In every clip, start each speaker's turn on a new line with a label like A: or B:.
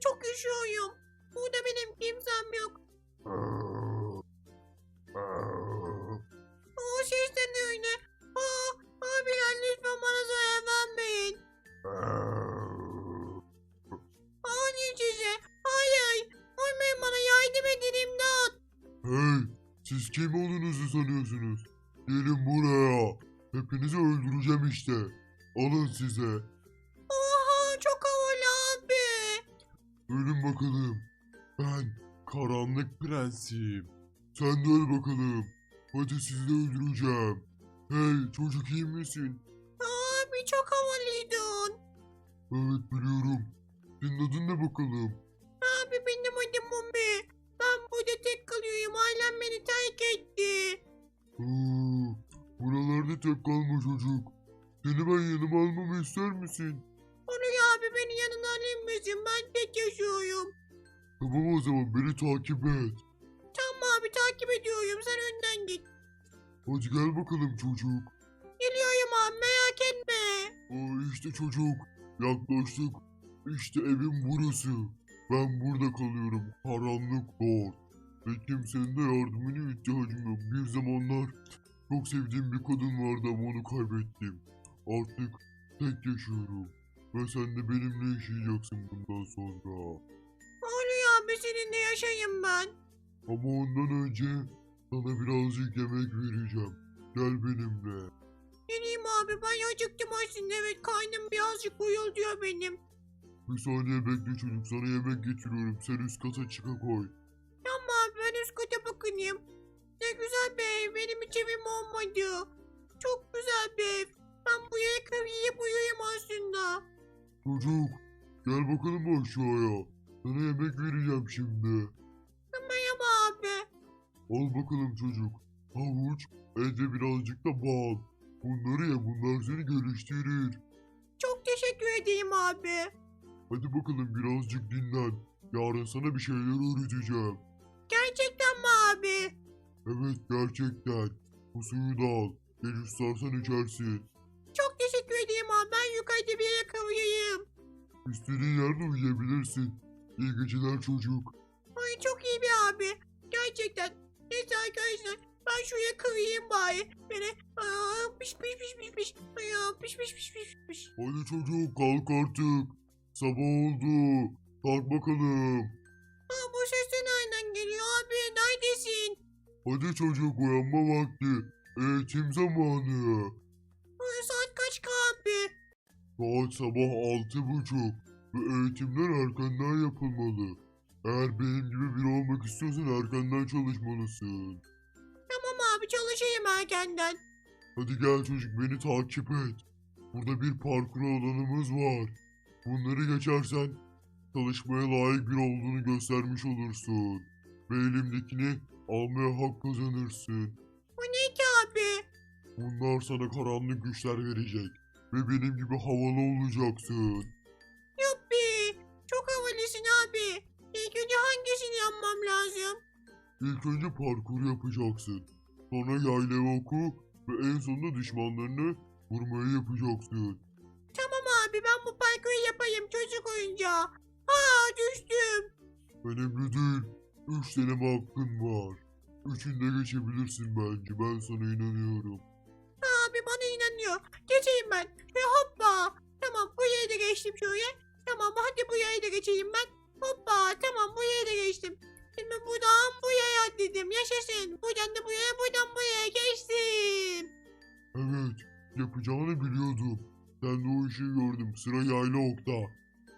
A: çok üşüyorum. Burada benim kimsem yok. O ses de ne öyle? Aa, abiler lütfen bana zarar vermeyin. Hayır size. Hayır. Olmayın bana yardım edin imdat.
B: Hey, siz kim olduğunuzu sanıyorsunuz? Gelin buraya. Hepinizi öldüreceğim işte. Alın size. Ölün bakalım. Ben karanlık prensiyim. Sen de öl bakalım. Hadi sizi de öldüreceğim. Hey çocuk iyi misin?
A: Abi çok havalıydın.
B: Evet biliyorum. Senin adın ne bakalım?
A: Abi benim adım Mumbi. Ben burada tek kalıyorum. Ailem beni terk etti.
B: Aa, buralarda tek kalma çocuk. Seni ben yanıma almamı ister misin?
A: Alayım mısın? Ben tek yaşıyorum.
B: Tamam o zaman beni takip et.
A: Tamam abi takip ediyorum. Sen önden git.
B: Hadi gel bakalım çocuk.
A: Geliyorum abi merak etme.
B: Aa, işte çocuk. Yaklaştık. İşte evim burası. Ben burada kalıyorum. Karanlık doğ. Ve kimsenin de yardımına ihtiyacım yok. Bir zamanlar çok sevdiğim bir kadın vardı ama onu kaybettim. Artık tek yaşıyorum. Ve sen de benimle yaşayacaksın bundan sonra.
A: Oluyor abi seninle yaşayayım ben.
B: Ama ondan önce sana birazcık yemek vereceğim. Gel benimle.
A: Geleyim abi ben acıktım aslında. Evet karnım birazcık uyuyor benim.
B: Bir saniye bekle çocuk sana yemek getiriyorum. Sen üst kata çıka koy.
A: Tamam abi ben üst kata bakınayım. Ne güzel bir ev. Benim hiç evim olmadı. Çok güzel bir ev. Ben bu yere yiyip uyuyayım aslında.
B: Çocuk gel bakalım aşağıya. Sana yemek vereceğim şimdi.
A: Merhaba abi.
B: Al bakalım çocuk. Havuç, elde birazcık da bal. Bunları ye bunlar seni geliştirir.
A: Çok teşekkür edeyim abi.
B: Hadi bakalım birazcık dinlen. Yarın sana bir şeyler öğreteceğim.
A: Gerçekten mi abi?
B: Evet gerçekten. Bu suyu da al. Gel istersen içersin.
A: Çok teşekkür. Ben yukarıda bir yere kavuyayım.
B: İstediğin yerde uyuyabilirsin. İyi geceler çocuk.
A: Ay çok iyi bir abi. Gerçekten. Neyse arkadaşlar. Ben şuraya kavuyayım bari. Böyle aa, piş piş piş piş piş. Aa, piş piş piş piş piş.
B: Hadi çocuk kalk artık. Sabah oldu. Kalk bakalım.
A: Aa, bu ses de nereden geliyor abi? Neredesin?
B: Hadi çocuk uyanma vakti. Eğitim zamanı.
A: Saat
B: sabah altı buçuk. Ve eğitimler erkenden yapılmalı. Eğer benim gibi biri olmak istiyorsan erkenden çalışmalısın.
A: Tamam abi çalışayım erkenden.
B: Hadi gel çocuk beni takip et. Burada bir parkur alanımız var. Bunları geçersen çalışmaya layık bir olduğunu göstermiş olursun. Ve elimdekini almaya hak kazanırsın.
A: Bu ne ki abi?
B: Bunlar sana karanlık güçler verecek. Ve benim gibi havalı olacaksın.
A: Yuppi. Çok havalısın abi. İlk önce hangisini yapmam lazım?
B: İlk önce parkur yapacaksın. Sonra yayla oku ve en sonunda düşmanlarını vurmayı yapacaksın.
A: Tamam abi ben bu parkuru yapayım çocuk oyuncağı. Aa düştüm.
B: Önemli değil. Üç deneme hakkın var. Üçünde geçebilirsin bence. Ben sana inanıyorum.
A: Abi bana inanıyor. Geçeyim ben. Ve hoppa. Tamam bu yeri de geçtim şöyle. Tamam hadi bu yeri de geçeyim ben. Hoppa tamam bu yeri de geçtim. Şimdi buradan bu yere atladım. Yaşasın. Buradan da buraya buradan buraya geçtim.
B: Evet. Yapacağını biliyordum. Sen de o işi gördüm. Sıra yayla okta.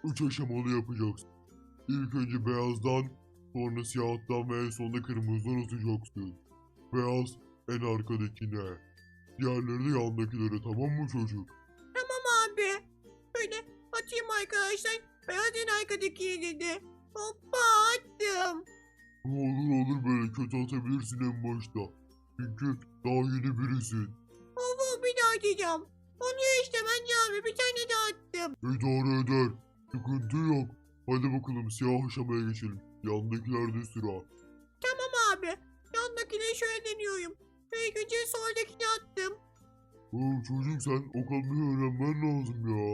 B: Üç aşamalı yapacaksın. İlk önce beyazdan, sonra siyahtan ve en sonunda kırmızıdan atacaksın. Beyaz en arkadakine. Diğerleri de yandakilere tamam mı çocuk?
A: Tamam abi. Böyle atayım arkadaşlar. Beyaz en arkadaki dedi. Hoppa attım.
B: Olur olur böyle kötü atabilirsin en başta. Çünkü daha yeni birisin.
A: Hoppa bir daha atacağım. Oluyor işte bence abi bir tane daha attım.
B: İdare eder. Sıkıntı yok. Hadi bakalım siyah aşamaya geçelim. Yandakilerde sıra.
A: Tamam abi. Yandakine şöyle deniyorum. Önce soldakini attım.
B: Oğlum çocuk sen o atmayı öğrenmen lazım ya.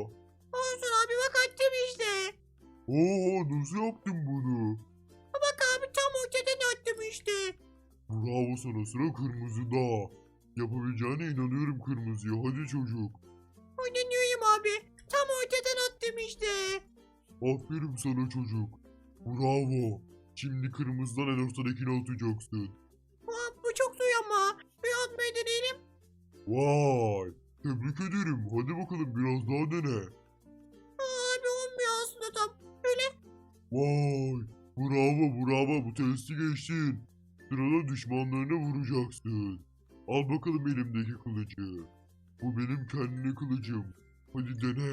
A: Olsun abi bak attım işte.
B: Oha nasıl yaptın bunu?
A: Bak abi tam ortadan attım işte.
B: Bravo sana sıra kırmızıda. Yapabileceğine inanıyorum kırmızıya. Hadi çocuk.
A: Oynanıyorum abi. Tam ortadan attım işte.
B: Aferin sana çocuk. Bravo. Şimdi kırmızıdan en ortadakini atacaksın. Vay. Tebrik ederim. Hadi bakalım biraz daha dene.
A: Abi olmuyor aslında tam. Öyle.
B: Vay. Bravo bravo bu testi geçtin. Sırada düşmanlarına vuracaksın. Al bakalım elimdeki kılıcı. Bu benim kendi kılıcım. Hadi dene.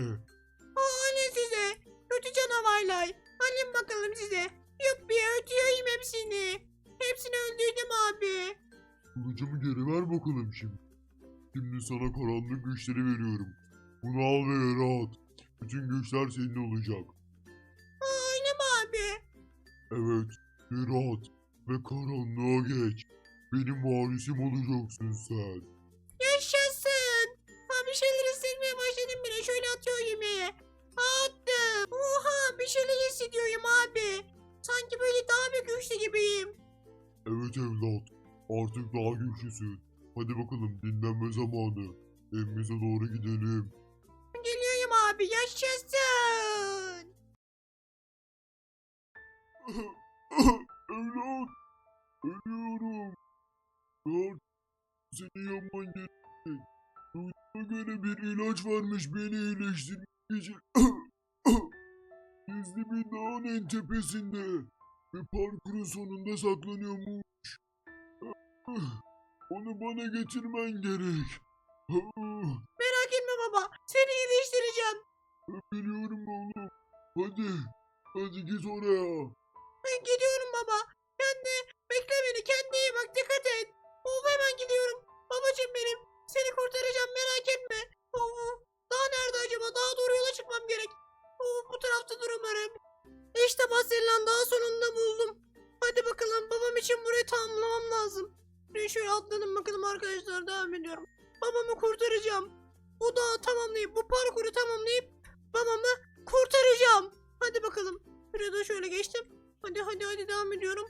A: Alın size. Kötü canavarlar. Alın bakalım size. Yuppi ötüyorum hepsini. Hepsini öldürdüm abi.
B: Kılıcımı geri ver bakalım şimdi. Şimdi sana karanlık güçleri veriyorum. Bunu al ve yere at. Bütün güçler senin olacak.
A: Öyle mi abi?
B: Evet, yere at ve karanlığa geç. Benim varisim olacaksın sen.
A: Yaşasın. Ha bir şeyler hissetmeye başladım bile. Şöyle atıyor yemeğe. Attım. Oha bir şeyler hissediyorum abi. Sanki böyle daha bir güçlü gibiyim.
B: Evet evlat, artık daha güçlüsün. Hadi bakalım dinlenme zamanı. Evimize doğru gidelim.
A: Geliyorum abi yaşasın.
B: evlat, ölüyorum. Evlat, seni yapman gerek. Duyduğuma göre bir ilaç varmış beni iyileştirmek için. Gizli bir dağın en tepesinde. Ve parkurun sonunda saklanıyormuş. Onu bana getirmen gerek.
A: Merak etme baba. Seni iyileştireceğim.
B: Biliyorum oğlum. Hadi. Hadi git oraya.
A: Ben gidiyorum baba. Sen de bekle beni. Kendine iyi bak. Dikkat et. Of hemen gidiyorum. Babacım benim. Seni kurtaracağım merak etme. Arkadaşlar devam ediyorum. Babamı kurtaracağım. Bu dağı tamamlayıp bu parkuru tamamlayıp babamı kurtaracağım. Hadi bakalım. Buraya da şöyle geçtim. Hadi hadi hadi devam ediyorum.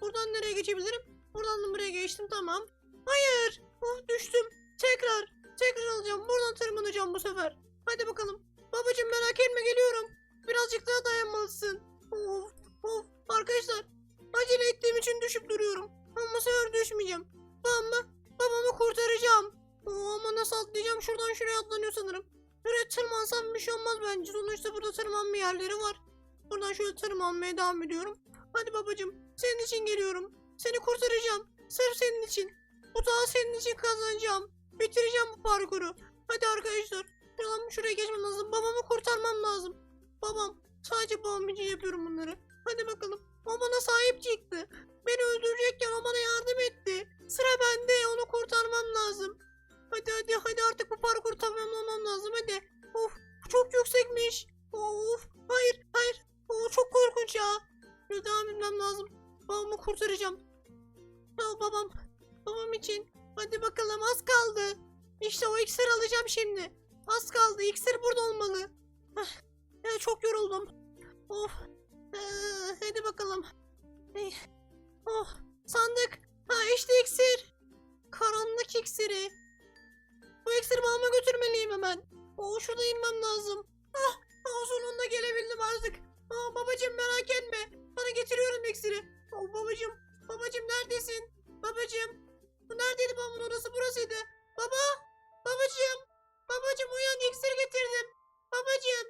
A: Buradan nereye geçebilirim? Buradan da buraya geçtim tamam. Hayır. Oh düştüm. Tekrar. Tekrar alacağım. Buradan tırmanacağım bu sefer. Hadi bakalım. Babacım merak etme geliyorum. Birazcık daha dayanmalısın. Of of. Arkadaşlar. Acele ettiğim için düşüp duruyorum. Ama sefer düşmeyeceğim. Babamı, babamı kurtaracağım. Ama nasıl atlayacağım? Şuradan şuraya atlanıyor sanırım. Şuraya tırmansam bir şey olmaz bence. Sonuçta burada tırmanma yerleri var. Buradan şöyle tırmanmaya devam ediyorum. Hadi babacım senin için geliyorum. Seni kurtaracağım. Sırf senin için. Bu dağı senin için kazanacağım. Bitireceğim bu parkuru. Hadi arkadaşlar. Şuradan şuraya geçmem lazım. Babamı kurtarmam lazım. Babam. Sadece babam için yapıyorum bunları. Hadi bakalım. O bana sahip çıktı. Beni öldürecekken o bana yardım İşte o iksir alacağım şimdi. Az kaldı. İksir burada olmalı. Ya çok yoruldum. Of. Ee, hadi bakalım. Eh, Oh. Sandık. Ha işte iksir. Karanlık iksiri. Bu iksiri babama götürmeliyim hemen. Oo şurada inmem lazım. Ah, ah sonunda gelebildim artık. Aa, babacım merak etme. Sana getiriyorum iksiri. Oh, babacım. Babacım neredesin? Babacım. Bu neredeydi babamın odası? Burasıydı. Baba. Babacım. Babacım uyan iksir getirdim. Babacım.